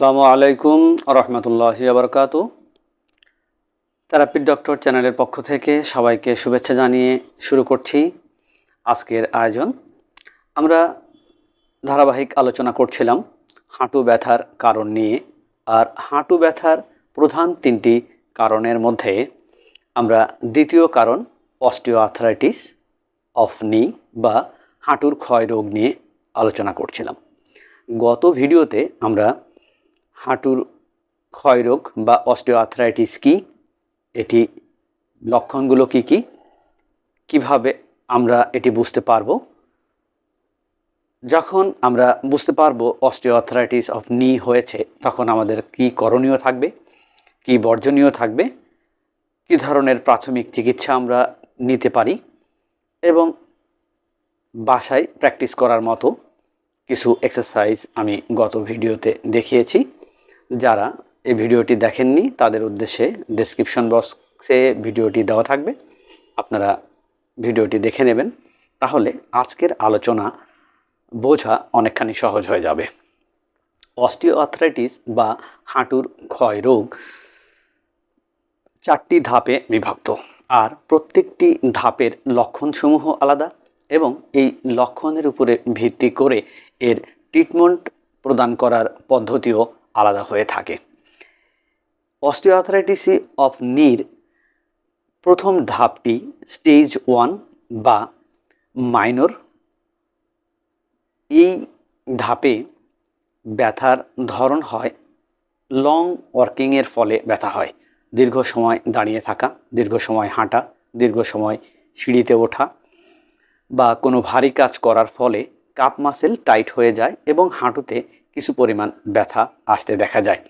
আসসালামু আলাইকুম রহমতুল্লাহ আবরকাত থেরাপির ডক্টর চ্যানেলের পক্ষ থেকে সবাইকে শুভেচ্ছা জানিয়ে শুরু করছি আজকের আয়োজন। আমরা ধারাবাহিক আলোচনা করছিলাম হাঁটু ব্যথার কারণ নিয়ে আর হাঁটু ব্যথার প্রধান তিনটি কারণের মধ্যে আমরা দ্বিতীয় কারণ অস্টিওআথরাইটিস অফ নি বা হাঁটুর ক্ষয় রোগ নিয়ে আলোচনা করছিলাম। গত ভিডিওতে আমরা হাঁটুর ক্ষয়রোগ বা অস্টিওআথরাইটিস কি? এটি লক্ষণগুলো কি কি? কীভাবে আমরা এটি বুঝতে পারব? যখন আমরা বুঝতে পারব অস্টিওআথরাইটিস অফ নি হয়েছে, তখন আমাদের কি করণীয় থাকবে? কি বর্জনীয় থাকবে? কি ধরনের প্রাথমিক চিকিৎসা আমরা নিতে পারি? এবং বাসায় প্র্যাকটিস করার মতো কিছু এক্সারসাইজ আমি গত ভিডিওতে দেখিয়েছি। যারা এই ভিডিওটি দেখেননি, তাদের উদ্দেশ্যে ডেসক্রিপশন বক্সে ভিডিওটি দেওয়া থাকবে। আপনারা ভিডিওটি দেখে নেবেন। তাহলে আজকের আলোচনা বোঝা অনেকখানি সহজ হয়ে যাবে। অস্টিওআথরাইটিস বা হাঁটুর ক্ষয় রোগ চারটি ধাপে বিভক্ত। আর প্রত্যেকটি ধাপের লক্ষণসমূহ আলাদা এবং এই লক্ষণের উপরে ভিত্তি করে এর ট্রিটমেন্ট প্রদান করার পদ্ধতিও আলাদা হয়ে থাকে। অস্টিওআথরাইটিস অফ নির প্রথম ধাপটি স্টেজ ওয়ান বা মাইনর এই ধাপে ব্যথার ধরন হয়। লং ওয়ার্কিংয়ের ফলে ব্যথা হয়। দীর্ঘ সময় দাঁড়িয়ে থাকা, দীর্ঘ সময় হাঁটা, দীর্ঘ সময় সিঁড়িতে ওঠা বা কোনো ভারী কাজ করার ফলে কাপ মাসেল টাইট হয়ে যায় এবং হাঁটুতে কিছু পরিমাণ ব্যথা আসতে দেখা যায়।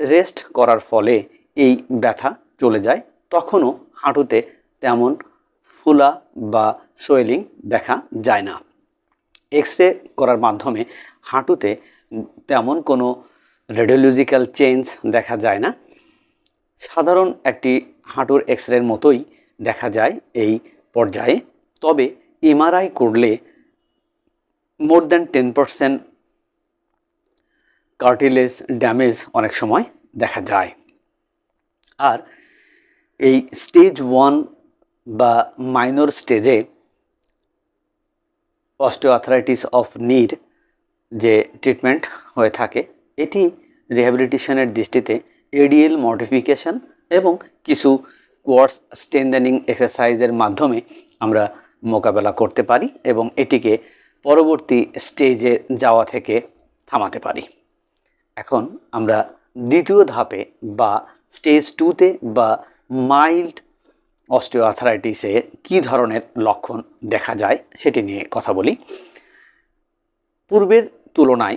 রেস্ট করার ফলে এই ব্যথা চলে যায়। তখনও হাঁটুতে তেমন ফুলা বা সোয়েলিং দেখা যায় না। এক্স রে করার মাধ্যমে হাঁটুতে তেমন কোনো রেডিওলজিক্যাল চেঞ্জ দেখা যায় না। সাধারণ একটি হাঁটুর এক্স মতোই দেখা যায় এই পর্যায়ে। তবে এমআরআই করলে more than ten percent cartilage damage অনেক সময় দেখা যায়। আর এই স্টেজ ওয়ান বা মাইনর স্টেজে অস্টিওআথরাইটিস অফ নির যে ট্রিটমেন্ট হয়ে থাকে, এটি রিহ্যাবিলিটেশনের দৃষ্টিতে এডিএল মডিফিকেশন এবং কিছু কোয়ার্স স্ট্রেন্দেনিং এক্সারসাইজের মাধ্যমে আমরা মোকাবেলা করতে পারি এবং এটিকে পরবর্তী স্টেজে যাওয়া থেকে থামাতে পারি। এখন আমরা দ্বিতীয় ধাপে বা স্টেজ টুতে বা মাইল্ড অস্টিওআথরাইটিসে কী ধরনের লক্ষণ দেখা যায় সেটি নিয়ে কথা বলি। পূর্বের তুলনায়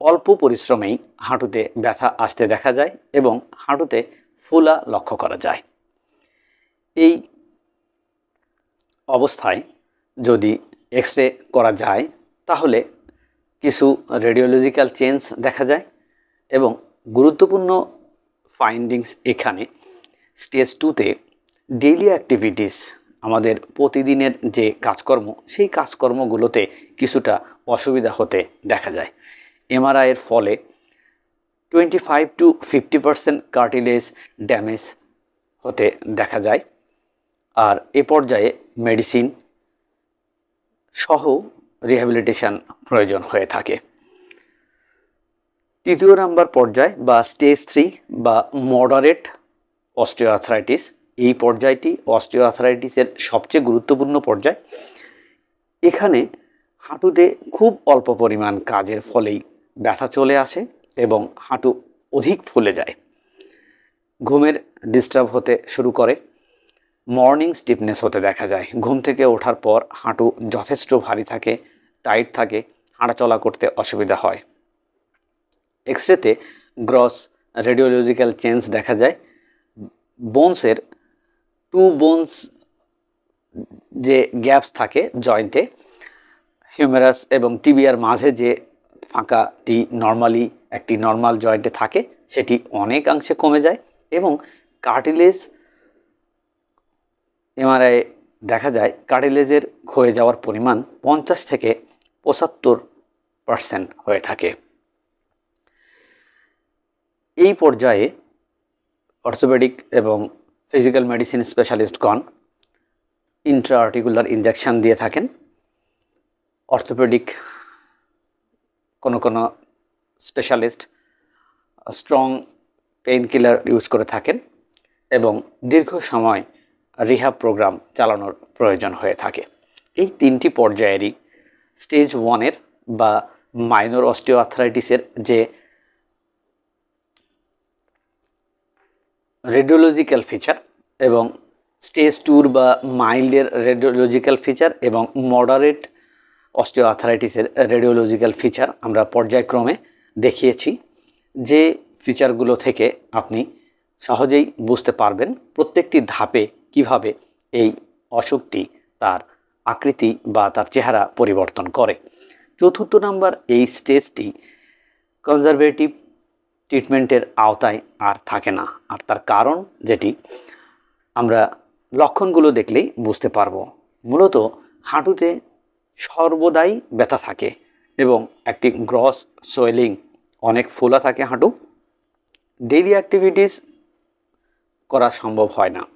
অল্প পরিশ্রমেই হাঁটুতে ব্যথা আসতে দেখা যায় এবং হাঁটুতে ফোলা লক্ষ্য করা যায়। এই অবস্থায় যদি এক্স রে করা যায়, তাহলে কিছু রেডিওলজিক্যাল চেঞ্জ দেখা যায় এবং গুরুত্বপূর্ণ ফাইন্ডিংস এখানে স্টেজ টুতে ডেইলি অ্যাক্টিভিটিস আমাদের প্রতিদিনের যে কাজকর্ম, সেই কাজকর্মগুলোতে কিছুটা অসুবিধা হতে দেখা যায়। এমআরআইয়ের ফলে twenty five to fifty percent cartilage damage হতে দেখা যায়। আর এ পর্যায়ে মেডিসিন সহ রিহ্যাবিলিটেশন প্রয়োজন হয়ে থাকে। তৃতীয় নাম্বার পর্যায় বা স্টেজ থ্রি বা মডারেট অস্টিওআথরাইটিস এই পর্যায়টি অস্টিওআথরাইটিসের সবচেয়ে গুরুত্বপূর্ণ পর্যায়। এখানে হাঁটুতে খুব অল্প পরিমাণ কাজের ফলেই ব্যথা চলে আসে এবং হাঁটু অধিক ফুলে যায়। ঘুমের ডিস্টার্ব হতে শুরু করে। মর্নিং স্টিফনেস হতে দেখা যায়। ঘুম থেকে ওঠার পর হাঁটু যথেষ্ট ভারী থাকে, টাইট থাকে, হাঁটাচলা করতে অসুবিধা হয়। এক্স রেতে গ্রস রেডিওলজিক্যাল চেঞ্জ দেখা যায়। বোনসের টু বোনস যে গ্যাপস থাকে জয়েন্টে, হিউমেরাস এবং টিবিয়ার মাঝে যে ফাঁকাটি নর্মালি একটি নর্মাল জয়েন্টে থাকে, সেটি অনেকাংশে কমে যায় এবং কার্টিলেজ এমআরআই দেখা যায় কার্টিলেজের ক্ষয়ে যাওয়ার পরিমাণ পঞ্চাশ থেকে পঁচাত্তর পার্সেন্ট হয়ে থাকে। এই পর্যায়ে অর্থোপেডিক এবং ফিজিক্যাল মেডিসিন স্পেশালিস্টগণ ইন্ট্রাআর্টিকুলার ইঞ্জেকশন দিয়ে থাকেন। অর্থোপেডিক কোনো কোনো specialist strong painkiller use করে থাকেন এবং দীর্ঘ সময় রিহাব প্রোগ্রাম চালানোর প্রয়োজন হয়ে থাকে। এই তিনটি পর্যায়েরই স্টেজ ওয়ানের বা মাইনর অস্টিও আর্থারাইটিসের যে রেডিওলজিক্যাল ফিচার এবং স্টেজ ট্যুর বা মাইল্ডের রেডিওলজিক্যাল ফিচার এবং মডারেট অস্টিও আর্থারাইটিসের রেডিওলজিক্যাল ফিচার আমরা পর্যায়ক্রমে দেখিয়েছি, যে ফিচারগুলো থেকে আপনি সহজেই বুঝতে পারবেন প্রত্যেকটি ধাপে কীভাবে এই অসুখটি তার আকৃতি বা তার চেহারা পরিবর্তন করে? চতুর্থ নাম্বার, এই স্টেজটি কনজারভেটিভ ট্রিটমেন্টের আওতায় আর থাকে না। আর তার কারণ যেটি আমরা লক্ষণগুলো দেখলেই বুঝতে পারব। মূলত হাঁটুতে সর্বদাই ব্যথা থাকে এবং একটি গ্রস সোয়েলিং অনেক ফোলা থাকে হাঁটু। ডেইলি অ্যাক্টিভিটিস করা সম্ভব হয় না।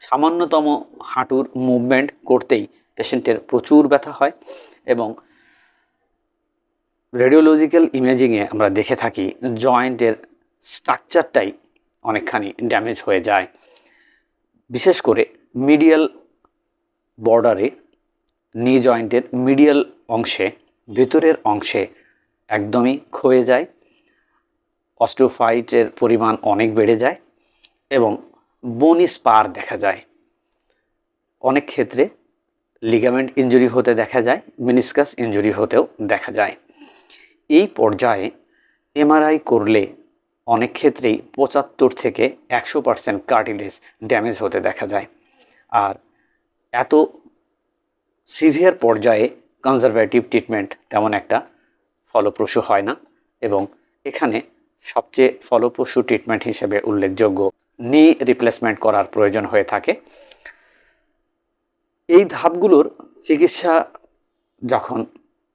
সামান্যতম হাঁটুর মুভমেন্ট করতেই পেশেন্টের প্রচুর ব্যথা হয় এবং রেডিওলজিক্যাল ইমেজিংয়ে আমরা দেখে থাকি জয়েন্টের স্ট্রাকচারটাই অনেকখানি ড্যামেজ হয়ে যায়। বিশেষ করে মিডিয়াল বর্ডারে নি জয়েন্টের মিডিয়াল অংশে, ভেতরের অংশে একদমই ক্ষয়ে যায়। অস্টোফাইটের পরিমাণ অনেক বেড়ে যায় এবং বনি স্পার দেখা যায়। অনেক ক্ষেত্রে লিগামেন্ট ইঞ্জুরি হতে দেখা যায় মিনিসকাস ইঞ্জুরি হতেও দেখা যায়। এই পর্যায়ে এমআরআই করলে অনেক ক্ষেত্রেই পঁচাত্তর থেকে একশো পার্সেন্ট কার্টিলেজ ড্যামেজ হতে দেখা যায়। আর এত সিভিয়ার পর্যায়ে কনজারভেটিভ ট্রিটমেন্ট তেমন একটা ফলপ্রসূ হয় না এবং এখানে সবচেয়ে ফলপ্রসূ ট্রিটমেন্ট হিসেবে উল্লেখযোগ্য নি রিপ্লেসমেন্ট করার প্রয়োজন হয়ে থাকে। এই ধাপগুলোর চিকিৎসা যখন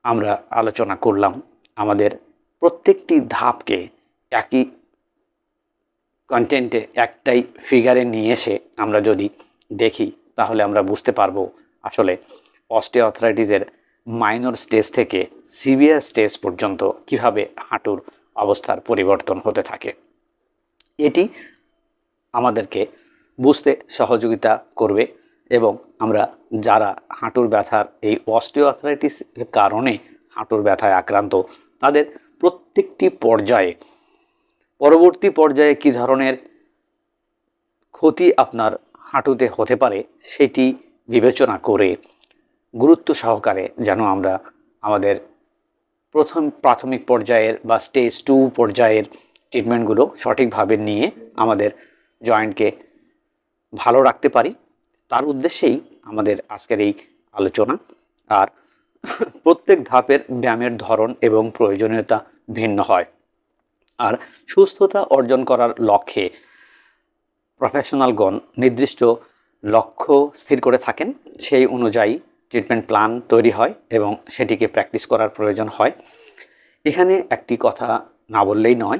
আমরা আলোচনা করলাম, আমাদের প্রত্যেকটি ধাপকে একই কন্টেন্টে একটাই ফিগারে নিয়ে এসে আমরা যদি দেখি, তাহলে আমরা বুঝতে পারব আসলে অস্টিওআর্থ্রাইটিসের মাইনর স্টেজ থেকে সিভিয়ার স্টেজ পর্যন্ত কীভাবে হাঁটুর অবস্থার পরিবর্তন হতে থাকে। এটি আমাদেরকে বুঝতে সহযোগিতা করবে এবং আমরা যারা হাঁটুর ব্যথার এই অস্টিওআর্থ্রাইটিসের কারণে হাঁটুর ব্যথায় আক্রান্ত, তাদের প্রত্যেকটি পর্যায়ে, পরবর্তী পর্যায়ে কী ধরনের ক্ষতি আপনার হাঁটুতে হতে পারে সেটি বিবেচনা করে গুরুত্ব সহকারে যেন আমরা আমাদের প্রথম প্রাথমিক পর্যায়ের বা স্টেজ টু পর্যায়ের ট্রিটমেন্টগুলো সঠিকভাবে নিয়ে আমাদের জয়েন্টকে ভালো রাখতে পারি। তার উদ্দেশ্যেই আমাদের আজকের এই আলোচনা। আর প্রত্যেক ধাপের ব্যায়ামের ধরন এবং প্রয়োজনীয়তা ভিন্ন হয়। আর সুস্থতা অর্জন করার লক্ষ্যে প্রফেশনালগণ নির্দিষ্ট লক্ষ্য স্থির করে থাকেন। সেই অনুযায়ী ট্রিটমেন্ট প্ল্যান তৈরি হয় এবং সেটিকে প্র্যাকটিস করার প্রয়োজন হয়। এখানে একটি কথা না বললেই নয়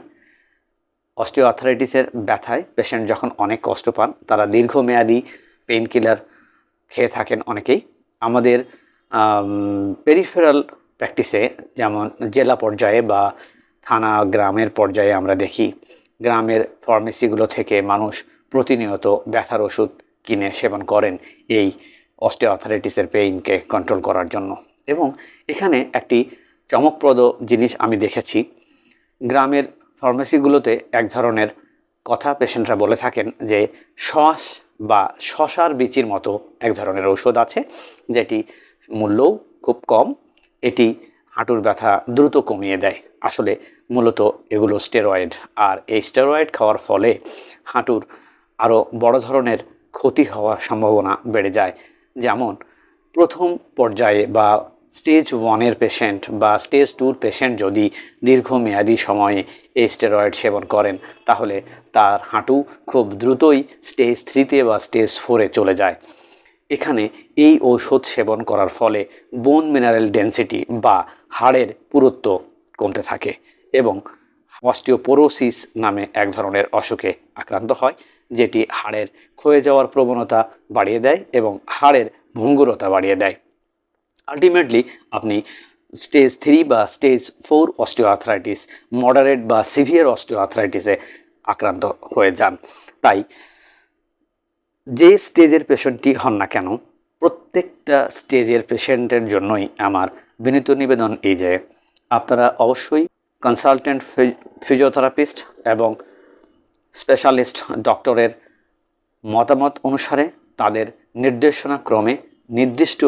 অস্টিও আর্থারাইটিসের ব্যথায় পেশেন্ট যখন অনেক কষ্ট পান, তারা দীর্ঘমেয়াদী পেইন কিলার খেয়ে থাকেন অনেকেই। আমাদের পেরিফেরাল প্র্যাকটিসে যেমন জেলা পর্যায়ে বা থানা, গ্রামের পর্যায়ে আমরা দেখি, গ্রামের ফার্মেসিগুলো থেকে মানুষ প্রতিনিয়ত ব্যথার ওষুধ কিনে সেবন করেন এই অস্টিওআর্থারাইটিসের পেইনকে কন্ট্রোল করার জন্য। এবং এখানে একটি চমকপ্রদ জিনিস আমি দেখেছি, গ্রামের ফার্মেসিগুলোতে এক ধরনের কথা পেশেন্টরা বলে থাকেন যে শ্বাস বা শশার বিচির মতো এক ধরনের ঔষধ আছে, যেটি মূল্যও খুব কম, এটি হাঁটুর ব্যথা দ্রুত কমিয়ে দেয়। আসলে মূলত এগুলো স্টেরয়েড, আর এই স্টেরয়েড খাওয়ার ফলে হাঁটুর আরও বড় ধরনের ক্ষতি হওয়ার সম্ভাবনা বেড়ে যায়। যেমন প্রথম পর্যায়ে বা স্টেজ ওয়ানের পেশেন্ট বা স্টেজ টুর পেশেন্ট যদি দীর্ঘমেয়াদী সময়ে এই স্টেরয়েড সেবন করেন, তাহলে তার হাঁটু খুব দ্রুতই স্টেজ থ্রিতে বা স্টেজ ফোরে চলে যায়। এখানে এই ঔষধ সেবন করার ফলে বোন মিনারেল ডেন্সিটি বা হাড়ের পুরুত্ব কমতে থাকে এবং অস্টিওপোরোসিস নামে এক ধরনের অসুখে আক্রান্ত হয়, যেটি হাড়ের ক্ষয়ে যাওয়ার প্রবণতা বাড়িয়ে দেয় এবং হাড়ের ভঙ্গুরতা বাড়িয়ে দেয়। আলটিমেটলি আপনি স্টেজ থ্রি বা স্টেজ ফোর অস্টিওআথরাইটিস মডারেট বা সিভিয়ার অস্টিওআথরাইটিসে আক্রান্ত হয়ে যান। তাই যে স্টেজের পেশেন্টটি হন না কেন, প্রত্যেকটা স্টেজের পেশেন্টের জন্যই আমার বিনীত নিবেদন এই যে, আপনারা অবশ্যই কনসালটেন্ট ফিজিওথেরাপিস্ট এবং স্পেশালিস্ট ডক্টরের মতামত অনুসারে তাদের নির্দেশনা ক্রমে নির্দিষ্ট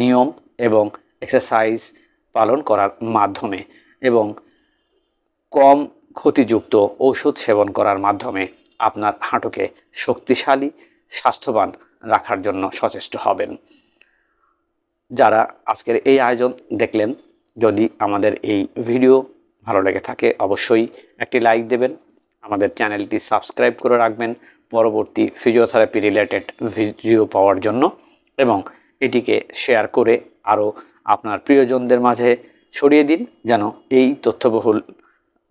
নিয়ম এবং এক্সারসাইজ পালন করার মাধ্যমে এবং কম ক্ষতিযুক্ত ঔষধ সেবন করার মাধ্যমে আপনার হাঁটুকে শক্তিশালী, স্বাস্থ্যবান রাখার জন্য সচেষ্ট হবেন। যারা আজকের এই আয়োজন দেখলেন, যদি আমাদের এই ভিডিও ভালো লেগে থাকে, অবশ্যই একটি লাইক দেবেন। আমাদের চ্যানেলটি সাবস্ক্রাইব করে রাখবেন। পরবর্তী ফিজিওথেরাপি রিলেটেড ভিডিও পাওয়ার জন্য এবং এটিকে শেয়ার করে আরও আপনার প্রিয়জনদের মাঝে ছড়িয়ে দিন যেন এই তথ্যবহুল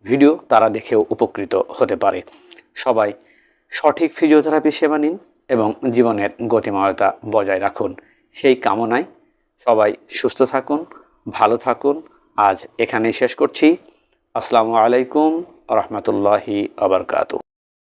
ভিডিও তারা দেখেও উপকৃত হতে পারে। সবাই সঠিক ফিজিওথেরাপি সেবা নিন এবং জীবনের গতিময়তা বজায় রাখুন। সেই কামনায় সবাই সুস্থ থাকুন, ভালো থাকুন। আজ এখানেই শেষ করছি। আসসালামু আলাইকুম, রহমতুল্লাহি আবরকাতু